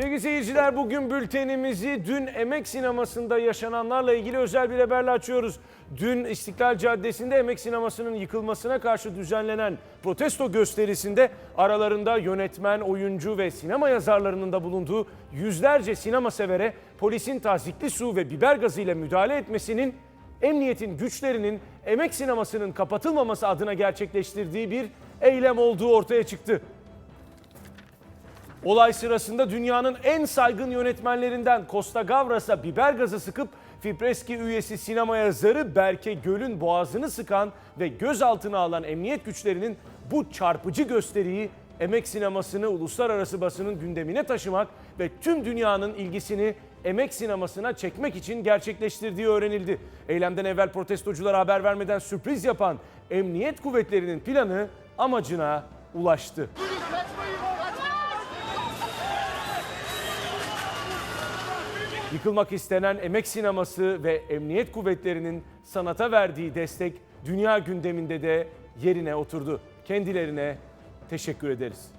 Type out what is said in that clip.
Sevgili seyirciler bugün bültenimizi dün emek sinemasında yaşananlarla ilgili özel bir haberle açıyoruz. Dün İstiklal Caddesi'nde emek sinemasının yıkılmasına karşı düzenlenen protesto gösterisinde aralarında yönetmen, oyuncu ve sinema yazarlarının da bulunduğu yüzlerce sinema severe polisin tazikli su ve biber gazı ile müdahale etmesinin emniyetin güçlerinin emek sinemasının kapatılmaması adına gerçekleştirdiği bir eylem olduğu ortaya çıktı. Olay sırasında dünyanın en saygın yönetmenlerinden Costa Gavras'a biber gazı sıkıp Fipreski üyesi sinema yazarı Berke Göl'ün boğazını sıkan ve gözaltına alan emniyet güçlerinin bu çarpıcı gösteriyi emek sinemasını uluslararası basının gündemine taşımak ve tüm dünyanın ilgisini emek sinemasına çekmek için gerçekleştirdiği öğrenildi. Eylemden evvel protestoculara haber vermeden sürpriz yapan emniyet kuvvetlerinin planı amacına ulaştı. Yıkılmak istenen emek sineması ve emniyet kuvvetlerinin sanata verdiği destek dünya gündeminde de yerine oturdu. Kendilerine teşekkür ederiz.